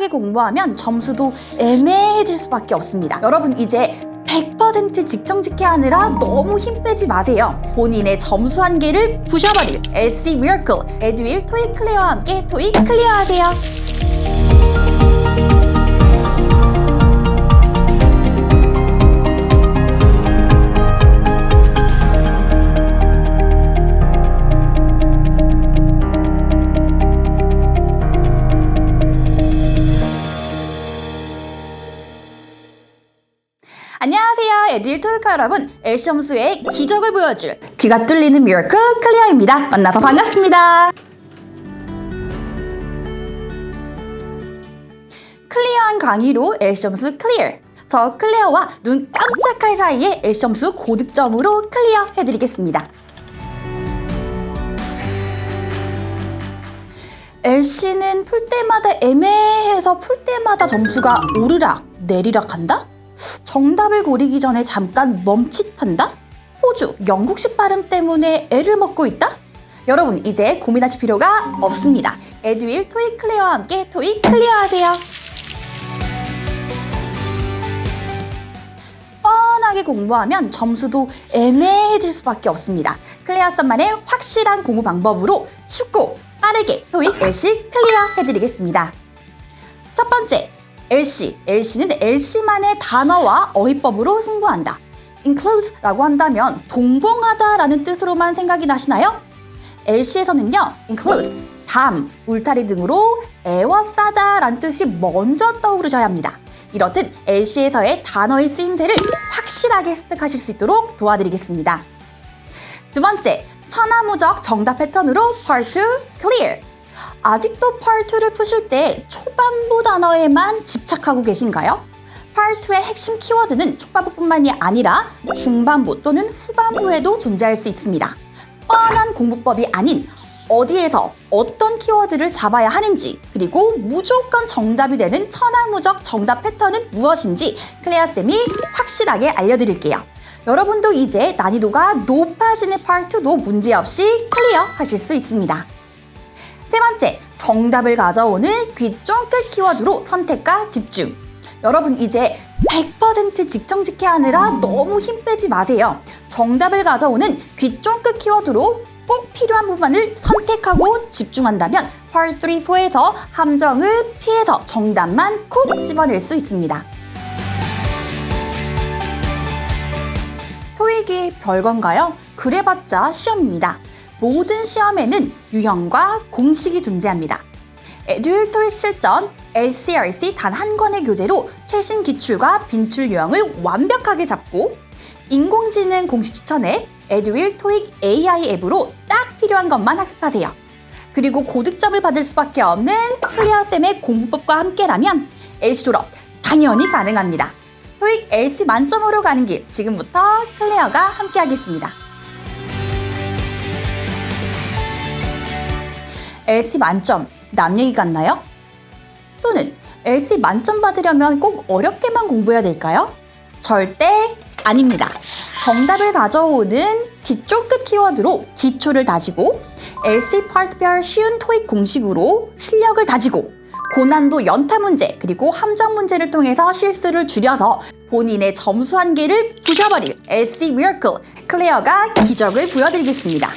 뻔하게 공부하면 점수도 애매해질 수밖에 없습니다. 여러분 이제 100% 직정 직해 하느라 너무 힘 빼지 마세요. 본인의 점수 한계를 부셔버릴 LC 미라클 에듀윌 토익 클리어와 함께 토익 클리어하세요. 안녕하세요. 에듀윌 토익과 여러분. 점수의 기적을 보여줄 귀가 뚫리는 미라클 클리어입니다. 만나서 반갑습니다. 클리어한 강의로 점수 클리어. 저 클리어와 눈 깜짝할 사이에 점수 고득점으로 클리어 해드리겠습니다. LC는 풀 때마다 애매해서 풀 때마다 점수가 오르락 내리락 한다? 정답을 고르기 전에 잠깐 멈칫한다? 호주, 영국식 발음 때문에 애를 먹고 있다? 여러분 이제 고민하실 필요가 없습니다. 에듀윌 토익 클리어와 함께 토익 클리어하세요. 뻔하게 공부하면 점수도 애매해질 수밖에 없습니다. 클리어썸만의 확실한 공부 방법으로 쉽고 빠르게 토익 LC 클리어 해드리겠습니다. 첫 번째, LC. LC는 LC만의 단어와 어휘법으로 승부한다. include라고 한다면 동봉하다라는 뜻으로만 생각이 나시나요? LC에서는요, include, 담, 울타리 등으로 애워싸다라는 뜻이 먼저 떠오르셔야 합니다. 이렇듯 LC에서의 단어의 쓰임새를 확실하게 습득하실 수 있도록 도와드리겠습니다. 두 번째, 천하무적 정답 패턴으로 Part 2 Clear. 아직도 Part 2를 푸실 때 초반부 단어에만 집착하고 계신가요? Part 2의 핵심 키워드는 초반부뿐만이 아니라 중반부 또는 후반부에도 존재할 수 있습니다. 뻔한 공부법이 아닌 어디에서 어떤 키워드를 잡아야 하는지 그리고 무조건 정답이 되는 천하무적 정답 패턴은 무엇인지 클레아쌤이 확실하게 알려드릴게요. 여러분도 이제 난이도가 높아지는 파트2도 문제없이 클리어 하실 수 있습니다. 세 번째, 정답을 가져오는 귀 쫑긋 키워드로 선택과 집중. 여러분 이제 100% 직정직해 하느라 너무 힘 빼지 마세요. 정답을 가져오는 귀 쫑긋 키워드로 꼭 필요한 부분을 선택하고 집중한다면 Part 3, 4에서 함정을 피해서 정답만 콕 집어낼 수 있습니다. 토익이 별건가요? 그래봤자 시험입니다. 모든 시험에는 유형과 공식이 존재합니다. 에듀윌 토익 실전 LCRC 단 한 권의 교재로 최신 기출과 빈출 유형을 완벽하게 잡고 인공지능 공식 추천에 에듀윌 토익 AI 앱으로 딱 필요한 것만 학습하세요. 그리고 고득점을 받을 수밖에 없는 클리어쌤의 공부법과 함께라면 LC 졸업 당연히 가능합니다. 토익 LC 만점으로 가는 길 지금부터 클레어가 함께하겠습니다. LC 만점 남 얘기 같나요? 또는 LC 만점 받으려면 꼭 어렵게만 공부해야 될까요? 절대 아닙니다. 정답을 가져오는 기초 끝 키워드로 기초를 다지고 LC 파트별 쉬운 토익 공식으로 실력을 다지고 고난도 연타 문제 그리고 함정 문제를 통해서 실수를 줄여서 본인의 점수 한계를 부셔버릴 LC 미라클 클레어가 기적을 보여드리겠습니다.